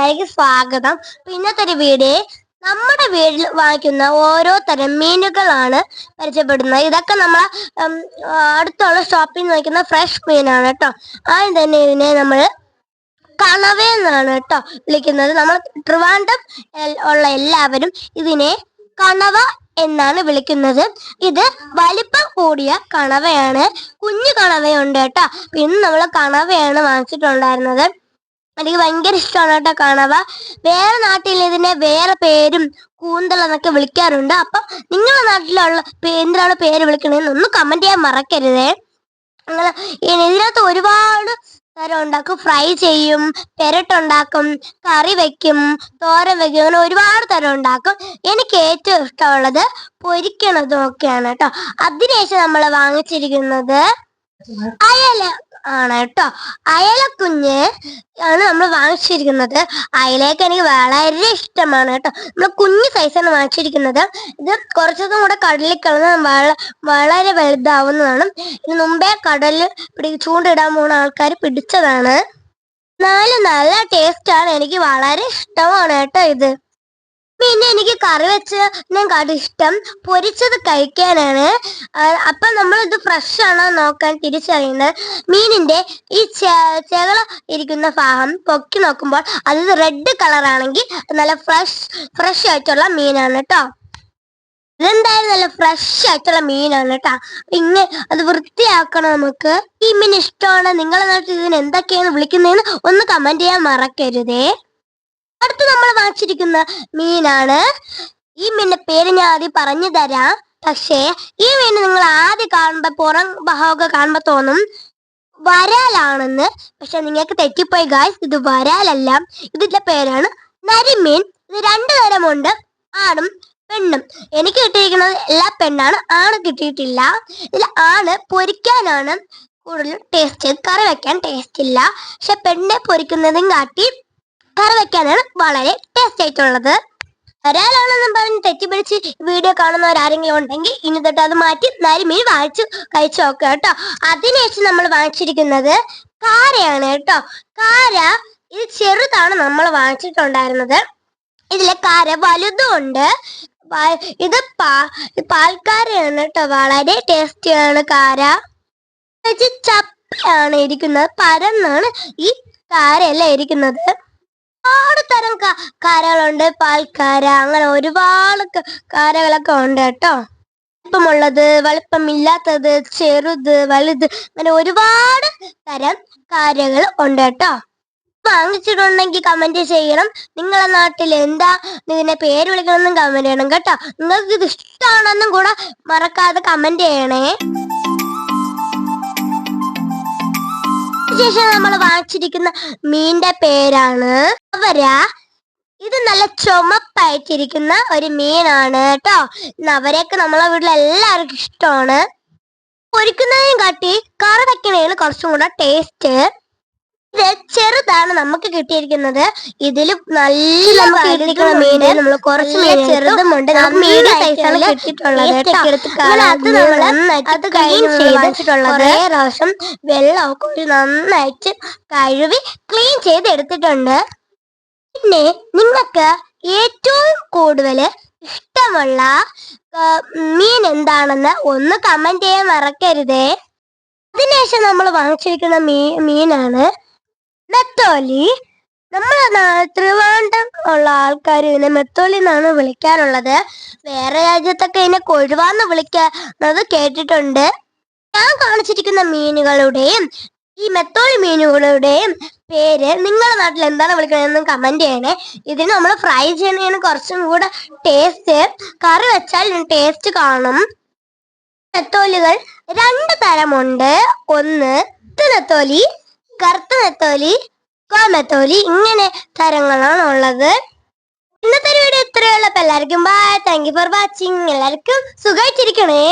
എല്ലാവർക്കും സ്വാഗതം. ഇന്നത്തെ ഒരു വീഡിയോ നമ്മുടെ വീട്ടിൽ വാങ്ങിക്കുന്ന ഓരോ തരം മീനുകളാണ് പരിചയപ്പെടുന്നത്. ഇതൊക്കെ നമ്മൾ അടുത്തുള്ള ഷോപ്പിൽ നിന്ന് വാങ്ങിക്കുന്ന ഫ്രഷ് മീനാണ് കേട്ടോ. ആദ്യം തന്നെ ഇതിനെ നമ്മൾ കണവ എന്നാണ് കേട്ടോ വിളിക്കുന്നത്. നമ്മൾ ട്രിവാൻഡം ഉള്ള എല്ലാവരും ഇതിനെ കണവ എന്നാണ് വിളിക്കുന്നത്. ഇത് വലിപ്പം കൂടിയ കണവയാണ്. കുഞ്ഞു കണവയുണ്ട് കേട്ടോ. ഇന്ന് നമ്മൾ കണവയാണ് വാങ്ങിച്ചിട്ടുണ്ടായിരുന്നത്. എനിക്ക് ഭയങ്കര ഇഷ്ടമാണ് കേട്ടോ കണവ വേറെ നാട്ടിൽ ഇതിനെ വേറെ പേരും കൂന്തൽ എന്നൊക്കെ വിളിക്കാറുണ്ട്. അപ്പൊ നിങ്ങളുടെ നാട്ടിലുള്ള എന്തിനാണ് പേര് വിളിക്കണേന്ന് ഒന്ന് കമന്റ് ചെയ്യാൻ മറക്കരുതേ. അങ്ങനെ ഇതിനകത്ത് ഒരുപാട് തരം ഉണ്ടാക്കും ഫ്രൈ ചെയ്യും പെരട്ടുണ്ടാക്കും കറി വെക്കും തോരൻ വെക്കും അങ്ങനെ ഒരുപാട് തരം ഉണ്ടാക്കും എനിക്ക് ഏറ്റവും ഇഷ്ടമുള്ളത് പൊരിക്കണതും ഒക്കെയാണ് കേട്ടോ. അതിനുശേഷം നമ്മൾ വാങ്ങിച്ചിരിക്കുന്നത്. അയല. ആണ് കേട്ടോ. അയലക്കുഞ്ഞ് ആണ് നമ്മൾ വാങ്ങിച്ചിരിക്കുന്നത്. അയലേക്ക് എനിക്ക് വളരെ ഇഷ്ടമാണ് കേട്ടോ. നമ്മൾ കുഞ്ഞു സൈസാണ് വാങ്ങിച്ചിരിക്കുന്നത്. ഇത് കുറച്ചതും കൂടെ കടലിൽ കിടന്ന് വള വളരെ വലുതാവുന്നതാണ്. ഇത് മുമ്പേ കടലിൽ പിടി ചൂണ്ടിടാൻ പോകുന്ന ആൾക്കാർ പിടിച്ചതാണ്. നാല് നല്ല ടേസ്റ്റ് ആണ്. എനിക്ക് വളരെ ഇഷ്ടമാണ് കേട്ടോ ഇത്. പിന്നെ എനിക്ക് കറി വെച്ച് കടി ഇഷ്ടം പൊരിച്ചത് കഴിക്കാനാണ്. അപ്പൊ നമ്മൾ ഇത് ഫ്രഷ് ആണോ നോക്കാൻ തിരിച്ചറിയുന്നത് മീനിന്റെ ഈ ചെകള ഇരിക്കുന്ന ഭാഗം പൊക്കി നോക്കുമ്പോൾ അത് റെഡ് കളറാണെങ്കിൽ നല്ല ഫ്രഷ് ഫ്രഷ് ആയിട്ടുള്ള മീനാണ് കേട്ടോ ഇതെന്തായാലും നല്ല ഫ്രഷ് ആയിട്ടുള്ള മീനാണ് കേട്ടോ ഇങ്ങനെ അത് വൃത്തിയാക്കണം നമുക്ക്. ഈ മീൻ ഇഷ്ടമാണ്? നിങ്ങളെ നാട്ടിൽ ഇതിന് എന്തൊക്കെയാണ് വിളിക്കുന്നതെന്ന് ഒന്ന് കമന്റ് ചെയ്യാൻ മറക്കരുതേ. അടുത്ത് നമ്മൾ വാങ്ങിച്ചിരിക്കുന്ന മീനാണ്. ഈ മീനിന്റെ പേര് ഞാൻ ആദ്യം പറഞ്ഞു തരാം. പക്ഷേ ഈ മീൻ നിങ്ങൾ ആദ്യം കാണുമ്പോ പുറം ഭാഗമൊക്കെ കാണുമ്പോ തോന്നും വരാലാണെന്ന്. പക്ഷെ നിങ്ങൾക്ക് തെറ്റിപ്പോയി ഗായ്സ് ഇത് വരാലല്ല. ഇതിന്റെ പേരാണ് നരിമീൻ. ഇത് രണ്ടു തരമുണ്ട് ആണും പെണ്ണും. എനിക്ക് കിട്ടിയിരിക്കുന്നത് എല്ലാ പെണ്ണാണ്. ആണ് കിട്ടിയിട്ടില്ല. ഇതിൽ ആണ് പൊരിക്കാനാണ് കൂടുതൽ ടേസ്റ്റ് കറി വെക്കാൻ ടേസ്റ്റ് ഇല്ല. പക്ഷെ പെണ്ണെ പൊരിക്കുന്നതും കാട്ടി കറി വെക്കാനാണ് വളരെ ടേസ്റ്റ് ആയിട്ടുള്ളത്. ഒരാളാണെന്നും പറഞ്ഞ് തെറ്റിപ്പിടിച്ച് വീഡിയോ കാണുന്നവരാരെങ്കിലും ഉണ്ടെങ്കിൽ ഇനി തൊട്ട് അത് മാറ്റി നരിമീൻ വാങ്ങിച്ചു കഴിച്ചു നോക്കുക കേട്ടോ. അതിനുശേഷം നമ്മൾ വാങ്ങിച്ചിരിക്കുന്നത് കാരയാണ് കേട്ടോ. കാര ഇത് ചെറുതാണ് നമ്മൾ വാങ്ങിച്ചിട്ടുണ്ടായിരുന്നത്. ഇതിലെ കാര വലുതും ഉണ്ട് ഇത് പാ പാൽക്കാരയാണ് കേട്ടോ. വളരെ ടേസ്റ്റിയാണ് കാര. ചപ്പയാണ് ഇരിക്കുന്നത്. പരന്നാണ് ഈ കാരയല്ല ഇരിക്കുന്നത്. ഒരുപാട് തരം കരകളുണ്ട് പാൽക്കാര അങ്ങനെ ഒരുപാട് കാരകളൊക്കെ ഉണ്ട് കേട്ടോ. വലിപ്പമുള്ളത് വലിപ്പമില്ലാത്തത് ചെറുത് വലുത് അങ്ങനെ ഒരുപാട് തരം കാരകൾ ഉണ്ട് കേട്ടോ. വാങ്ങിച്ചിട്ടുണ്ടെങ്കിൽ കമന്റ് ചെയ്യണം. നിങ്ങളെ നാട്ടിൽ എന്താ ഇതിനെ പേര് വിളിക്കണമെന്നും കമന്റ് ചെയ്യണം കേട്ടോ. നിങ്ങൾക്ക് ഇത് ഇഷ്ടമാണെന്നും കൂടെ മറക്കാതെ കമന്റ് ചെയ്യണേ. ശേഷം നമ്മൾ വാങ്ങിച്ചിരിക്കുന്ന മീന്റെ പേരാണ് അവര. ഇത് നല്ല ചുമപ്പായിട്ടിരിക്കുന്ന ഒരു മീനാണ് കേട്ടോ. അവരെയൊക്കെ നമ്മളെ വീട്ടിൽ എല്ലാവർക്കും ഇഷ്ടമാണ്. പൊരിക്കുന്നതിനും കാട്ടി കറി വെക്കണേന് കുറച്ചും കൂടെ ടേസ്റ്റ് ഇത് ചെറുതാണ് നമുക്ക് കിട്ടിയിരിക്കുന്നത്. ഇതിൽ നല്ല കിട്ടിയിരിക്കുന്ന മീന്. നമ്മൾ കുറച്ച് മീൻ ചെറുതുമുണ്ട് മീഡിയം സൈസാണ് കിട്ടിയിട്ടുള്ളത് അത് നമ്മൾ അത് ക്ലീൻ ചെയ്തിട്ടുള്ളത് കുറേ പ്രാവശ്യം വെള്ളമൊക്കെ ഒരു നന്നായിട്ട് കഴുകി ക്ലീൻ ചെയ്ത് എടുത്തിട്ടുണ്ട്. പിന്നെ നിങ്ങൾക്ക് ഏറ്റവും കൂടുതൽ ഇഷ്ടമുള്ള മീൻ എന്താണെന്ന് ഒന്ന് കമന്റ് ചെയ്യാൻ മറക്കരുതേ. അതിനുശേഷം നമ്മൾ വാങ്ങിച്ചിരിക്കുന്ന മീ മീനാണ് മെത്തോലി. നമ്മളെ നാ- ട്രിവാൻഡ്രം ഉള്ള ആൾക്കാർ ഇതിനെ മെത്തോലി എന്നാണ് വിളിക്കാറുള്ളത്. വേറെ രാജ്യത്തൊക്കെ ഇതിനെ കൊഴുവാന്ന് വിളിക്കുന്നത് കേട്ടിട്ടുണ്ട്. ഞാൻ കാണിച്ചിരിക്കുന്ന മീനുകളുടെയും ഈ മെത്തോളി മീനുകളുടെയും പേര് നിങ്ങളുടെ നാട്ടിൽ എന്താണ് വിളിക്കണതെന്ന് കമന്റ് ചെയ്യണേ. ഇതിന് നമ്മൾ ഫ്രൈ ചെയ്യണതിന് കുറച്ചും കൂടെ ടേസ്റ്റ് കറി വെച്ചാൽ ടേസ്റ്റ് കാണും. നെത്തോലികൾ രണ്ട് തരമുണ്ട്. ഒന്ന് നെത്തോലി കറുത്ത നെത്തോലി കോമത്തോലി ഇങ്ങനെ തരങ്ങളാണ് ഉള്ളത്. ഇന്നത്തെ വീഡിയോ ഇത്രയുള്ള എല്ലാവർക്കും bye thank you for watching എല്ലാവർക്കും സുഖമായിട്ടിരിക്കണേ.